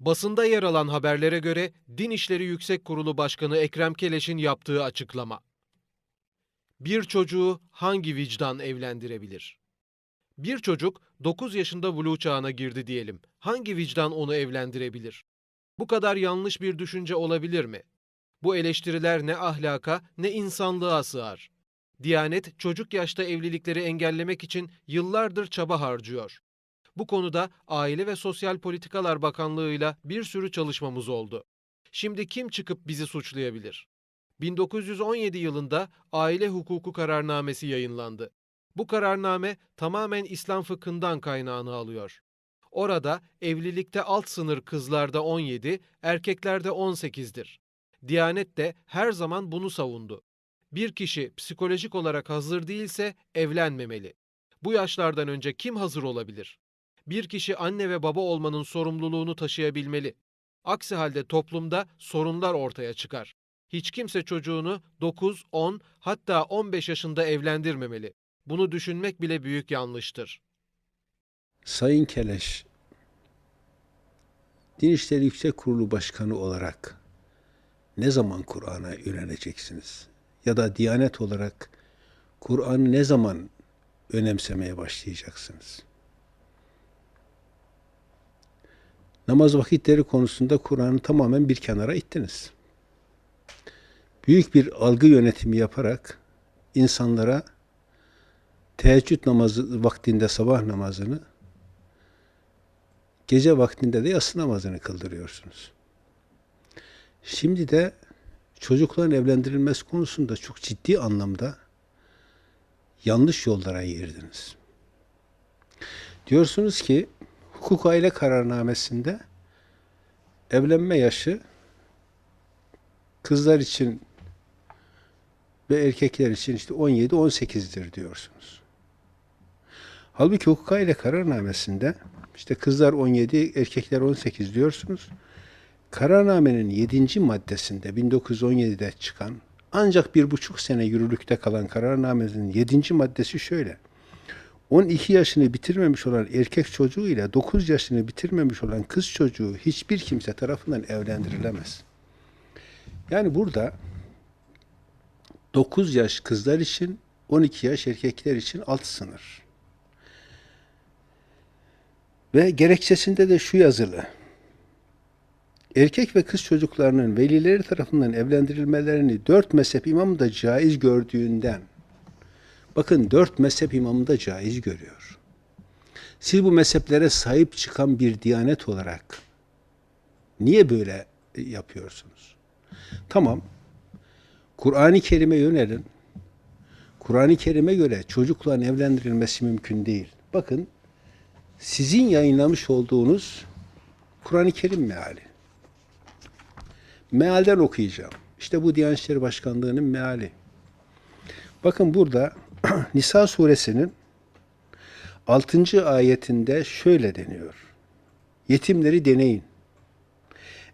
Basında yer alan haberlere göre Din İşleri Yüksek Kurulu Başkanı Ekrem Keleş'in yaptığı açıklama. Bir çocuğu hangi vicdan evlendirebilir? Bir çocuk 9 yaşında buluğ çağına girdi diyelim. Hangi vicdan onu evlendirebilir? Bu kadar yanlış bir düşünce olabilir mi? Bu eleştiriler ne ahlaka ne insanlığa sığar. Diyanet çocuk yaşta evlilikleri engellemek için yıllardır çaba harcıyor. Bu konuda Aile ve Sosyal Politikalar Bakanlığı'yla bir sürü çalışmamız oldu. Şimdi kim çıkıp bizi suçlayabilir? 1917 yılında aile hukuku kararnamesi yayınlandı. Bu kararname tamamen İslam fıkhından kaynağını alıyor. Orada evlilikte alt sınır kızlarda 17, erkeklerde 18'dir. Diyanet de her zaman bunu savundu. Bir kişi psikolojik olarak hazır değilse evlenmemeli. Bu yaşlardan önce kim hazır olabilir? Bir kişi anne ve baba olmanın sorumluluğunu taşıyabilmeli. Aksi halde toplumda sorunlar ortaya çıkar. Hiç kimse çocuğunu 9, 10 hatta 15 yaşında evlendirmemeli. Bunu düşünmek bile büyük yanlıştır. Sayın Keleş, Din İşleri Yüksek Kurulu Başkanı olarak ne zaman Kur'an'a öğreneceksiniz? Ya da Diyanet olarak Kur'an'ı ne zaman önemsemeye başlayacaksınız? Namaz vakitleri konusunda Kur'an'ı tamamen bir kenara ittiniz. Büyük bir algı yönetimi yaparak insanlara teheccüd namazı vaktinde sabah namazını gece vaktinde de yatsı namazını kıldırıyorsunuz. Şimdi de çocukların evlendirilmesi konusunda çok ciddi anlamda yanlış yollara girdiniz. Diyorsunuz ki hukuk aile kararnamesinde evlenme yaşı kızlar için ve erkekler için işte 17-18'dir diyorsunuz. Halbuki hukuk aile kararnamesinde işte kızlar 17, erkekler 18 diyorsunuz. Kararnamenin 7. maddesinde 1917'de çıkan ancak bir buçuk sene yürürlükte kalan kararnamenin 7. maddesi şöyle. 12 yaşını bitirmemiş olan erkek çocuğu ile 9 yaşını bitirmemiş olan kız çocuğu hiçbir kimse tarafından evlendirilemez. Yani burada 9 yaş kızlar için 12 yaş erkekler için alt sınır. Ve gerekçesinde de şu yazılı. Erkek ve kız çocuklarının velileri tarafından evlendirilmelerini dört mezhep imamı da caiz gördüğünden bakın dört mezhep imamı da caiz görüyor. Siz bu mezheplere sahip çıkan bir diyanet olarak niye böyle yapıyorsunuz? Tamam. Kur'an-ı Kerim'e yönelin. Kur'an-ı Kerim'e göre çocukların evlendirilmesi mümkün değil. Bakın sizin yayınlamış olduğunuz Kur'an-ı Kerim meali. Mealden okuyacağım. İşte bu Diyanet İşleri Başkanlığı'nın meali. Bakın burada Nisa suresinin 6. ayetinde şöyle deniyor. Yetimleri deneyin.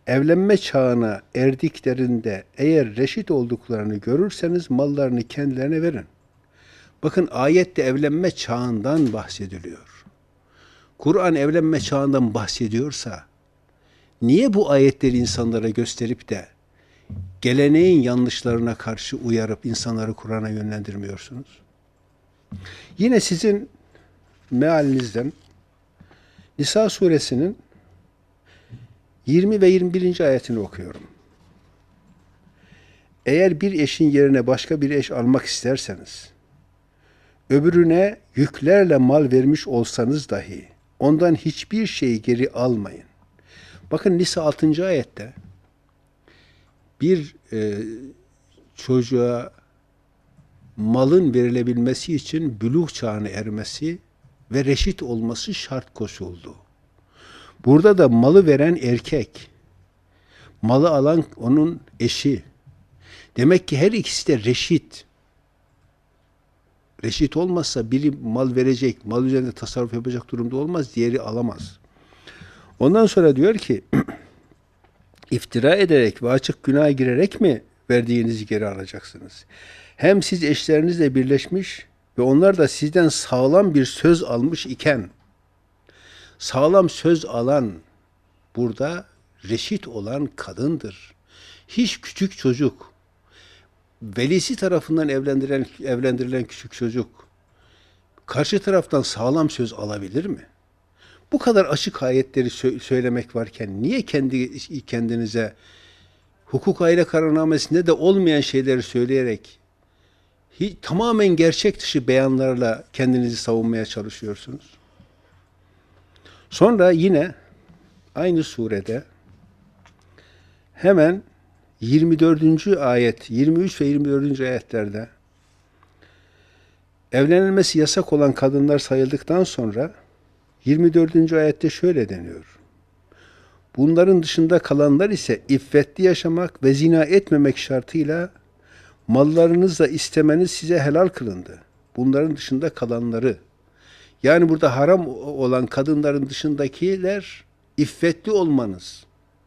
Evlenme çağına erdiklerinde eğer reşit olduklarını görürseniz mallarını kendilerine verin. Bakın ayette evlenme çağından bahsediliyor. Kur'an evlenme çağından bahsediyorsa niye bu ayetleri insanlara gösterip de geleneğin yanlışlarına karşı uyarıp insanları Kur'an'a yönlendirmiyorsunuz? Yine sizin mealinizden Nisa suresinin 20 ve 21. ayetini okuyorum. Eğer bir eşin yerine başka bir eş almak isterseniz, öbürüne yüklerle mal vermiş olsanız dahi, ondan hiçbir şeyi geri almayın. Bakın Nisa 6. ayette bir e, çocuğa malın verilebilmesi için büluk çağına ermesi ve reşit olması şart koşuldu. Burada da malı veren erkek, malı alan onun eşi. Demek ki her ikisi de reşit. Reşit olmazsa biri mal verecek, mal üzerinde tasarruf yapacak durumda olmaz, diğeri alamaz. Ondan sonra diyor ki, iftira ederek ve açık günah girerek mi verdiğinizi geri alacaksınız? Hem siz eşlerinizle birleşmiş ve onlar da sizden sağlam bir söz almış iken, sağlam söz alan burada reşit olan kadındır. Hiç küçük çocuk, velisi tarafından evlendirilen, evlendirilen küçük çocuk, karşı taraftan sağlam söz alabilir mi? Bu kadar açık ayetleri sö- söylemek varken niye kendi kendinize hukuk aile kararnamesinde de olmayan şeyleri söyleyerek hiç, tamamen gerçek dışı beyanlarla kendinizi savunmaya çalışıyorsunuz? Sonra yine aynı surede hemen 24. ayet, 23 ve 24. ayetlerde evlenilmesi yasak olan kadınlar sayıldıktan sonra 24. ayette şöyle deniyor. Bunların dışında kalanlar ise iffetli yaşamak ve zina etmemek şartıyla mallarınızla istemeniz size helal kılındı. Bunların dışında kalanları yani burada haram olan kadınların dışındakiler iffetli olmanız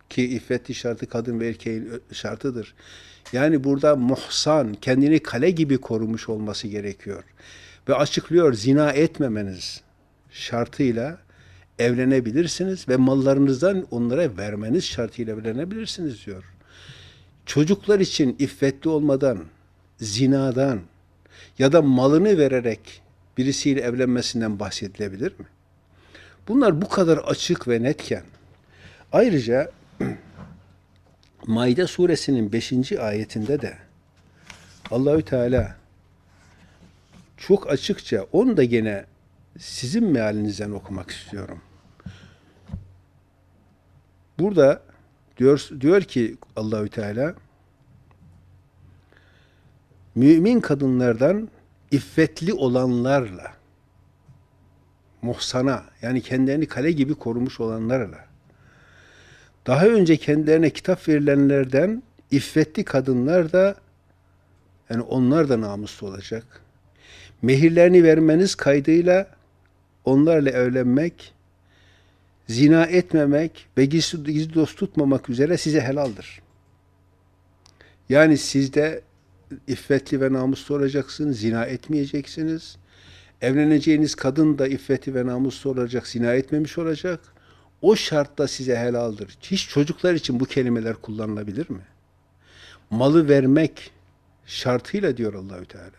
ki iffetli şartı kadın ve erkeğin şartıdır. Yani burada muhsan, kendini kale gibi korumuş olması gerekiyor. Ve açıklıyor zina etmemeniz şartıyla evlenebilirsiniz ve mallarınızdan onlara vermeniz şartıyla evlenebilirsiniz diyor. Çocuklar için iffetli olmadan, zinadan ya da malını vererek birisiyle evlenmesinden bahsedilebilir mi? Bunlar bu kadar açık ve netken ayrıca Maide suresinin 5. ayetinde de Allahü Teala çok açıkça onu da gene sizin mealinizden okumak istiyorum. Burada diyor diyor ki Allahü Teala mümin kadınlardan iffetli olanlarla muhsana yani kendilerini kale gibi korumuş olanlarla daha önce kendilerine kitap verilenlerden iffetli kadınlar da yani onlar da namuslu olacak. Mehirlerini vermeniz kaydıyla onlarla evlenmek, zina etmemek ve gizli, gizli dost tutmamak üzere size helaldir. Yani sizde iffetli ve namuslu olacaksınız, zina etmeyeceksiniz. Evleneceğiniz kadın da iffetli ve namuslu olacak, zina etmemiş olacak. O şartta size helaldir. Hiç çocuklar için bu kelimeler kullanılabilir mi? Malı vermek şartıyla diyor Allahü Teala.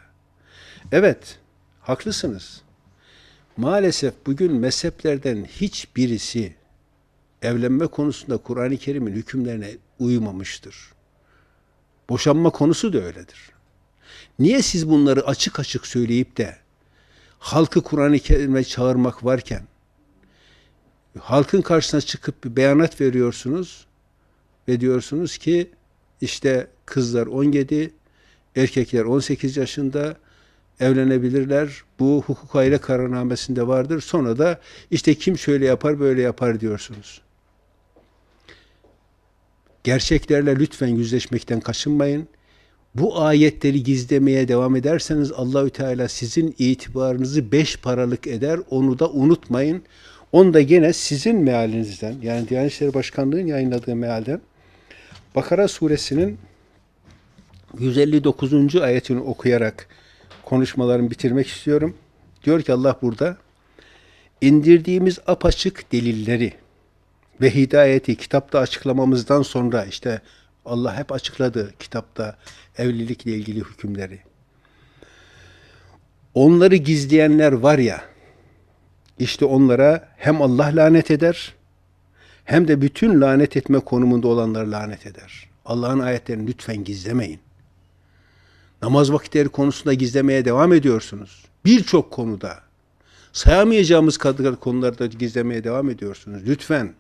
Evet, haklısınız. Maalesef bugün mezheplerden hiçbirisi evlenme konusunda Kur'an-ı Kerim'in hükümlerine uymamıştır. Boşanma konusu da öyledir. Niye siz bunları açık açık söyleyip de halkı Kur'an-ı Kerim'e çağırmak varken halkın karşısına çıkıp bir beyanat veriyorsunuz ve diyorsunuz ki işte kızlar 17, erkekler 18 yaşında evlenebilirler. Bu hukuk aile kararnamesinde vardır. Sonra da işte kim şöyle yapar böyle yapar diyorsunuz. Gerçeklerle lütfen yüzleşmekten kaçınmayın. Bu ayetleri gizlemeye devam ederseniz Allahü Teala sizin itibarınızı beş paralık eder. Onu da unutmayın. Onu da gene sizin mealinizden yani Diyanet İşleri Başkanlığı'nın yayınladığı mealden Bakara suresinin 159. ayetini okuyarak konuşmalarımı bitirmek istiyorum. Diyor ki Allah burada indirdiğimiz apaçık delilleri ve hidayeti kitapta açıklamamızdan sonra işte Allah hep açıkladı kitapta evlilikle ilgili hükümleri. Onları gizleyenler var ya işte onlara hem Allah lanet eder hem de bütün lanet etme konumunda olanlar lanet eder. Allah'ın ayetlerini lütfen gizlemeyin. Namaz vakitleri konusunda gizlemeye devam ediyorsunuz. Birçok konuda sayamayacağımız kadar konularda gizlemeye devam ediyorsunuz. Lütfen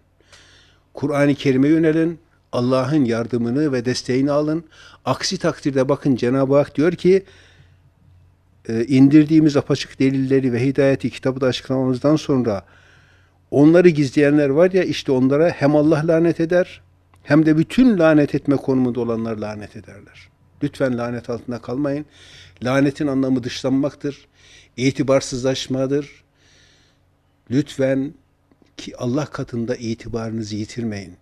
Kur'an-ı Kerim'e yönelin. Allah'ın yardımını ve desteğini alın. Aksi takdirde bakın Cenab-ı Hak diyor ki e, indirdiğimiz apaçık delilleri ve hidayeti kitabı da açıklamamızdan sonra onları gizleyenler var ya işte onlara hem Allah lanet eder hem de bütün lanet etme konumunda olanlar lanet ederler. Lütfen lanet altında kalmayın. Lanetin anlamı dışlanmaktır. itibarsızlaşmadır. Lütfen ki Allah katında itibarınızı yitirmeyin.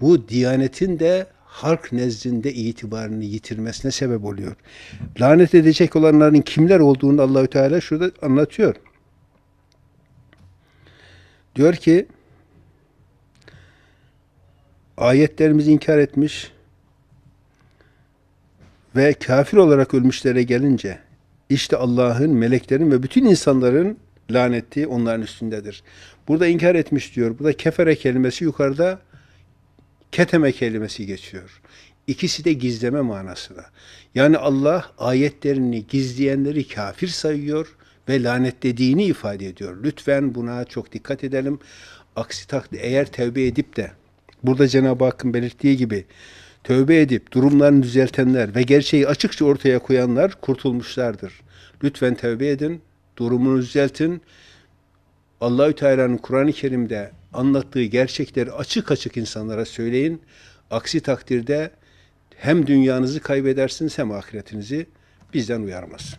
Bu diyanetin de halk nezdinde itibarını yitirmesine sebep oluyor. Lanet edecek olanların kimler olduğunu Allahü Teala şurada anlatıyor. Diyor ki ayetlerimizi inkar etmiş ve kafir olarak ölmüşlere gelince işte Allah'ın, meleklerin ve bütün insanların laneti onların üstündedir. Burada inkar etmiş diyor. Burada kefere kelimesi yukarıda keteme kelimesi geçiyor. İkisi de gizleme manasına. Yani Allah ayetlerini gizleyenleri kafir sayıyor ve lanetlediğini ifade ediyor. Lütfen buna çok dikkat edelim. Aksi takdirde eğer tevbe edip de burada Cenab-ı Hakk'ın belirttiği gibi tövbe edip durumlarını düzeltenler ve gerçeği açıkça ortaya koyanlar kurtulmuşlardır. Lütfen tövbe edin, durumunu düzeltin. Allahü Teala'nın Kur'an-ı Kerim'de anlattığı gerçekleri açık açık insanlara söyleyin. Aksi takdirde hem dünyanızı kaybedersiniz hem ahiretinizi bizden uyarmaz.